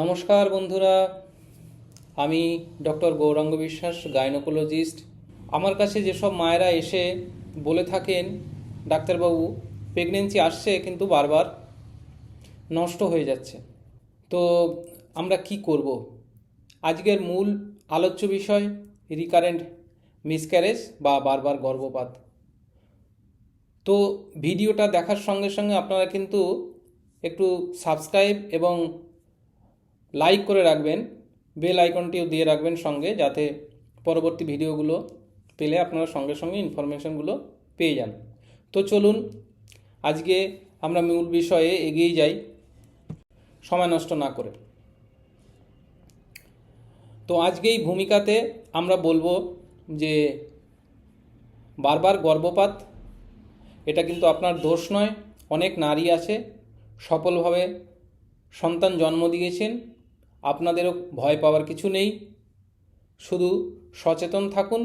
নমস্কার বন্ধুরা, আমি ডক্টর গৌরাঙ্গ বিশ্বাস, গাইনোকোলজিস্ট। আমার কাছে যেসব মায়েরা এসে বলে থাকেন, ডাক্তারবাবু প্রেগনেন্সি আসছে কিন্তু বারবার নষ্ট হয়ে যাচ্ছে। তো আমরা কি করব? আজকের মূল আলোচ্য বিষয় রিকারেন্ট মিসক্যারেজ বা বারবার গর্ভপাত। তো ভিডিওটা দেখার সঙ্গে সঙ্গে আপনারা কিন্তু একটু সাবস্ক্রাইব এবং লাইক করে রাখবেন বেল আইকনটিও দিয়ে রাখবেন সঙ্গে, যাতে পরবর্তী ভিডিওগুলো পেলে আপনারা সঙ্গে সঙ্গে ইনফরমেশনগুলো পেয়ে যান। তো চলুন, আজকে আমরা মূল বিষয়ে এগিয়ে যাই, সময় নষ্ট না করে। তো আজকে এই ভূমিকাতে আমরা বলব যে, বারবার গর্ভপাত, এটা কিন্তু আপনার দোষ নয়, অনেক নারী আছে, সফলভাবে সন্তান জন্ম দিয়েছেন আপনাদেরও ভয় পাওয়ার কিছু নেই। শুধু সচেতন থাকুন।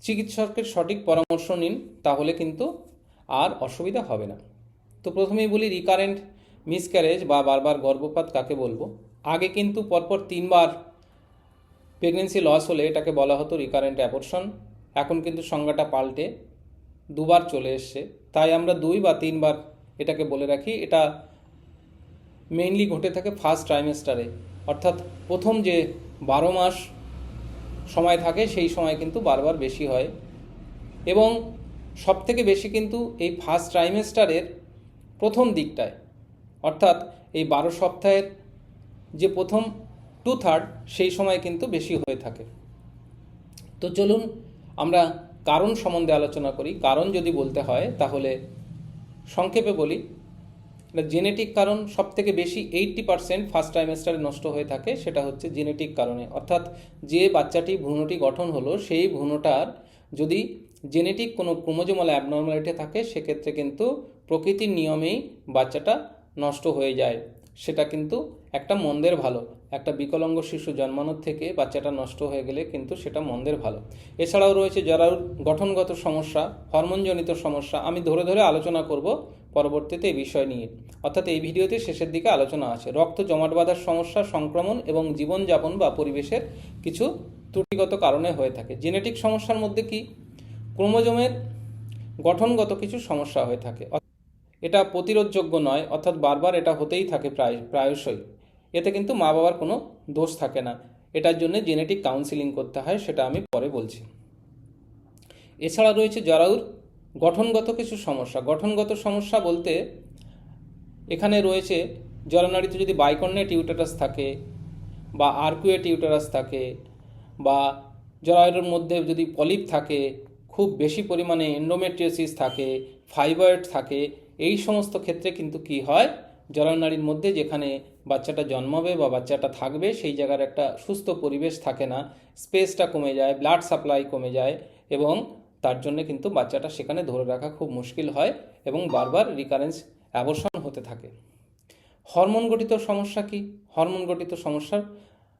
চিকিৎসকের সঠিক পরামর্শ নিন, তাহলে কিন্তু আর অসুবিধা হবে না। তো প্রথমেই বলি রিকারেন্ট মিসক্যারেজ বা বারবার গর্ভপাত কাকে বলব? আগে কিন্তু পরপর তিনবার প্রেগনেন্সি লস হলে এটাকে বলা হতো রিকারেন্ট অ্যাবর্শন এখন কিন্তু সংজ্ঞাটা পাল্টে দুবার চলে এসছে। তাই আমরা দুই বা তিনবার এটাকে বলে রাখি। এটা মেইনলি ঘটে থাকে ফার্স্ট ট্রাইমেস্টারে অর্থাৎ প্রথম যে বারো মাস সময় থাকে, সেই সময় কিন্তু বারবার বেশি হয়। এবং সবথেকে বেশি কিন্তু এই ফার্স্ট ট্রাইমেস্টারের প্রথম দিকটায়। অর্থাৎ এই বারো সপ্তাহের যে প্রথম টু থার্ড সেই সময় কিন্তু বেশি হয়ে থাকে। তো চলুন আমরা কারণ সম্বন্ধে আলোচনা করি। কারণ যদি বলতে হয়, তাহলে সংক্ষেপে বলি জেনেটিক কারণ সব থেকে বেশি এইট্টি পার্সেন্ট ফার্স্ট ট্রাইমেস্টারে নষ্ট হয়ে থাকে, সেটা হচ্ছে জেনেটিক কারণে। অর্থাৎ যে বাচ্চাটি ভ্রূণটি গঠন হলো, সেই ভ্রূণটার যদি জেনেটিক কোনো ক্রোমোজোমাল অ্যাবনর্মালিটি থাকে, সেক্ষেত্রে কিন্তু প্রকৃতির নিয়মেই বাচ্চাটা নষ্ট হয়ে যায়। সেটা কিন্তু একটা মন্দের ভালো। একটা বিকলাঙ্গ শিশু জন্মানোর থেকে বাচ্চাটা নষ্ট হয়ে গেলে কিন্তু সেটা মন্দের ভালো। এছাড়াও রয়েছে যারা গঠনগত সমস্যা হরমোনজনিত সমস্যা, আমি ধরে ধরে আলোচনা করব। পরবর্তীতে এই বিষয় নিয়ে। অর্থাৎ এই ভিডিওতে শেষের দিকে আলোচনা আছে। রক্ত জমাট বাঁধার সমস্যা, সংক্রমণ এবং জীবনযাপন বা পরিবেশের কিছু ত্রুটিগত কারণে হয়ে থাকে। জেনেটিক সমস্যার মধ্যে কি? ক্রোমোজোমের গঠনগত কিছু সমস্যা হয়ে থাকে। এটা প্রতিরোধযোগ্য নয়, অর্থাৎ বারবার এটা হতেই থাকে প্রায়, প্রায়শই। এতে কিন্তু মা বাবার কোনো দোষ থাকে না। এটার জন্য জেনেটিক কাউন্সিলিং করতে হয়, সেটা আমি পরে বলছি। এছাড়া রয়েছে জরাউর গঠনগত কিছু সমস্যা। গঠনগত সমস্যা বলতে এখানে রয়েছে জলনাড়িতে যদি বাইকর্নে টিউটারাস থাকে বা আর্কুয়ে টিউটারাস থাকে বা জরায়ুর মধ্যে যদি পলিপ থাকে, খুব বেশি পরিমাণে এন্ডোমেট্রিওসিস থাকে ফাইবয়েড থাকে, এই সমস্ত ক্ষেত্রে কিন্তু কি হয়? জরানারীর মধ্যে যেখানে বাচ্চাটা জন্মাবে বা বাচ্চাটা থাকবে, সেই জায়গার একটা সুস্থ পরিবেশ থাকে না। স্পেসটা কমে যায় ব্লাড সাপ্লাই কমে যায় এবং তার জন্য কিন্তু বাচ্চাটা সেখানে ধরে রাখা খুব মুশকিল হয় এবং বারবার রিকারেন্স অ্যাবর্শন হতে থাকে। হরমোন গঠিত সমস্যা কি? হরমোন গঠিত সমস্যার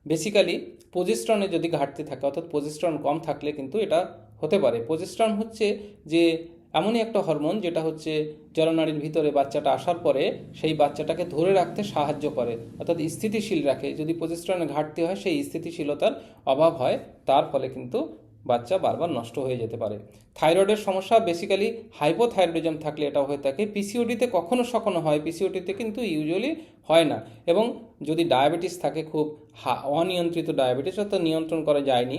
বেসিক্যালি পজিস্ট্রনে যদি ঘাটতি থাকে, অর্থাৎ পজিস্ট্রন কম থাকলে কিন্তু এটা হতে পারে। পজিস্ট্রন হচ্ছে যে এমনই একটা হরমোন যেটা হচ্ছে জলনারীর ভিতরে বাচ্চাটা আসার পরে সেই বাচ্চাটাকে ধরে রাখতে সাহায্য করে, অর্থাৎ স্থিতিশীল রাখে। যদি পজিস্ট্রনের ঘাটতি হয়, সেই স্থিতিশীলতার অভাব হয়, তার ফলে কিন্তু বাচ্চা বারবার নষ্ট হয়ে যেতে পারে। থাইরয়েডের সমস্যা বেসিক্যালি হাইপোথাইরয়েডিজম থাকলে এটা হয়ে থাকে। পিসিওডিতে কখনো সখনো হয় পিসিওডিতে কিন্তু ইউজুয়ালি হয় না। এবং যদি ডায়াবেটিস থাকে খুব অনিয়ন্ত্রিত ডায়াবেটিস অর্থাৎ নিয়ন্ত্রণ করা যায়নি,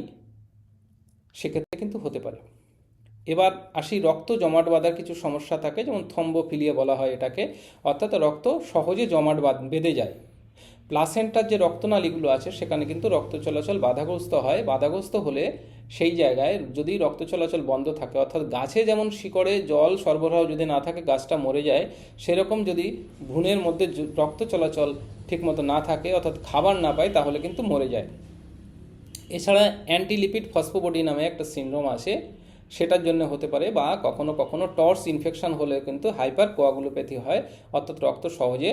সেক্ষেত্রে কিন্তু হতে পারে। এবার আসি রক্ত জমাট বাঁধার কিছু সমস্যা থাকে, যেমন থম্বোফিলিয়া বলা হয় এটাকে। অর্থাৎ রক্ত সহজে জমাট বাঁধ, বেঁধে যায়। প্লাসেন্টার যে রক্তনালীগুলো আছে, সেখানে কিন্তু রক্ত চলাচল বাধাগ্রস্ত হয়। বাধাগ্রস্ত হলে সেই জায়গায় যদি রক্ত চলাচল বন্ধ থাকে, অর্থাৎ গাছে যেমন শিকড়ে জল সরবরাহ যদি না থাকে, গাছটা মরে যায়, সেরকম যদি ভ্রূণের মধ্যে রক্ত চলাচল ঠিকমতো না থাকে, অর্থাৎ খাবার না পায়, তাহলে কিন্তু মরে যায়। এছাড়া অ্যান্টিলিপিড ফসফোবডি নামে একটা সিন্ড্রোম আছে, সেটার জন্য হতে পারে, বা কখনো কখনো টর্স ইনফেকশন হলে কিন্তু হাইপার কোয়াগুলোপ্যাথি হয়, অর্থাৎ রক্ত সহজে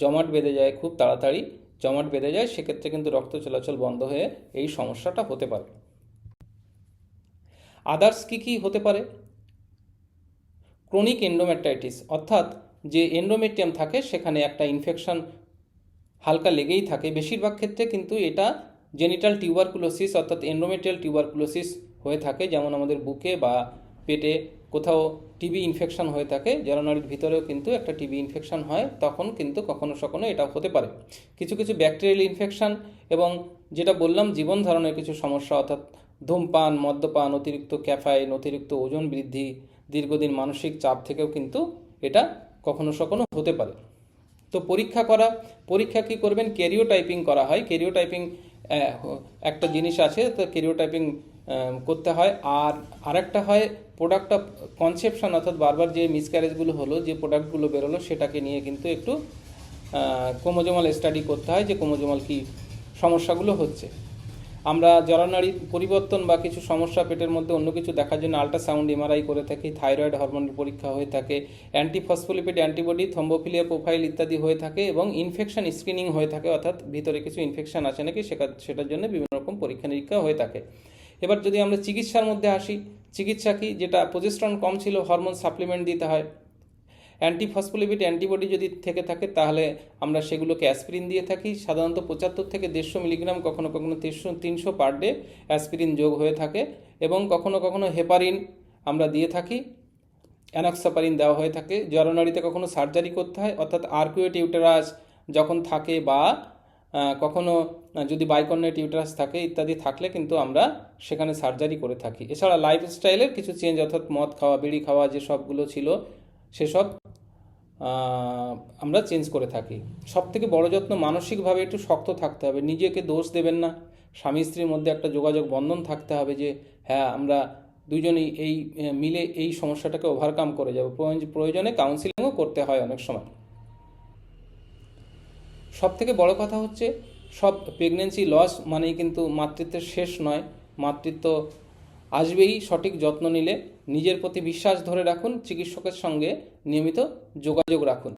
জমাট বেঁধে যায় খুব তাড়াতাড়ি, জমাট বেঁধে যায়, সেক্ষেত্রে কিন্তু রক্ত চলাচল বন্ধ হয়ে এই সমস্যাটা হতে পারে। আদার্স কী কী হতে পারে? ক্রনিক এন্ডোমেট্রাইটিস অর্থাৎ যে এন্ডোমেট্রিয়াম থাকে, সেখানে একটা ইনফেকশন হালকা লেগেই থাকে। বেশিরভাগ ক্ষেত্রে কিন্তু এটা জেনিটাল টিউবারকুলোসিস অর্থাৎ এন্ডোমেট্রিয়াল টিউবারকুলোসিস হয়ে থাকে, যেমন আমাদের বুকে বা পেটে কোথাও টিবি ইনফেকশন হয়ে থাকে জরানাড়ির ভিতরেও কিন্তু একটা টিবি ইনফেকশন হয়, তখন কিন্তু কখনো সখনো এটা হতে পারে। কিছু কিছু ব্যাকটেরিয়াল ইনফেকশন এবং যেটা বললাম জীবন ধারণের কিছু সমস্যা, অর্থাৎ ধূমপান, মদ্যপান, অতিরিক্ত ক্যাফাইন, অতিরিক্ত ওজন বৃদ্ধি, দীর্ঘদিন মানসিক চাপ থেকেও কিন্তু এটা কখনো সখনো হতে পারে। তো পরীক্ষা করা, পরীক্ষা কি করবেন? ক্যারিও টাইপিং করা হয়। ক্যারিও টাইপিং একটা জিনিস আছে, তো ক্যারিও টাইপিং করতে হয়। আর আরেকটা হয় প্রোডাক্ট অফ কনসেপশন অর্থাৎ বারবার যে মিসক্যারেজগুলো হলো, যে প্রোডাক্টগুলো বেরোলো, সেটাকে নিয়ে কিন্তু একটু কোমোজোমাল স্টাডি করতে হয়, যে কোমোজোমাল কি সমস্যাগুলো হচ্ছে। আমরা জরানাড়ির পরিবর্তন বা কিছু সমস্যা পেটের মধ্যে অন্য কিছু দেখার জন্য আল্ট্রাসাউন্ড এমআরআই করে থাকি। থাইরয়েড হরমোনের পরীক্ষা হয়ে থাকে। অ্যান্টিফসফোলিপিড অ্যান্টিবডি থম্বোফিলিয়া প্রোফাইল ইত্যাদি হয়ে থাকে এবং ইনফেকশন স্ক্রিনিং হয়ে থাকে, অর্থাৎ ভিতরে কিছু ইনফেকশন আছে নাকি সেটা সেটার জন্য বিভিন্ন রকম পরীক্ষা নিরীক্ষা হয়ে থাকে। এবার যদি আমরা চিকিৎসার মধ্যে আসি, চিকিৎসা কি? যেটা প্রজেস্ট্রন কম ছিল হরমোন সাপ্লিমেন্ট দিতে হয়। অ্যান্টিফসফোলিপিড অ্যান্টিবডি যদি থেকে থাকে, তাহলে আমরা সেগুলোকে অ্যাসপিরিন দিয়ে থাকি। সাধারণত পঁচাত্তর থেকে দেড়শো মিলিগ্রাম কখনো কখনো তিনশো তিনশো পার ডে অ্যাসপিরিন যোগ হয়ে থাকে। এবং কখনো কখনো হেপারিন আমরা দিয়ে থাকি। অ্যানক্সাপারিন দেওয়া হয়ে থাকে। জরনারিতে কখনো সার্জারি করতে হয়। অর্থাৎ আর্কুয়েট ইউটেরাস যখন থাকে বা কখনো যদি বাইকর্নেট ইউটেরাস থাকে ইত্যাদি থাকলে কিন্তু আমরা সেখানে সার্জারি করে থাকি। এছাড়া লাইফস্টাইলের কিছু চেঞ্জ অর্থাৎ মদ খাওয়া, বিড়ি খাওয়া যে সবগুলো ছিল, সেসব আমরা চেঞ্জ করে থাকি। সব থেকে বড় যত্ন মানসিকভাবে একটু শক্ত থাকতে হবে। নিজেকে দোষ দেবেন না। স্বামী স্ত্রীর মধ্যে একটা যোগাযোগ বন্ধন থাকতে হবে যে হ্যাঁ আমরা দুজনেই এই মিলে এই সমস্যাটাকে ওভারকাম করে যাব। প্রয়োজনে কাউন্সিলিংও করতে হয় অনেক সময়। সব থেকে বড় কথা হচ্ছে সব প্রেগনেন্সি লস মানেই কিন্তু মাতৃত্বের শেষ নয়। মাতৃত্ব আসবেই, সঠিক যত্ন নিলে নিজের প্রতি বিশ্বাস ধরে রাখুন, চিকিৎসকের সঙ্গে নিয়মিত যোগাযোগ রাখুন।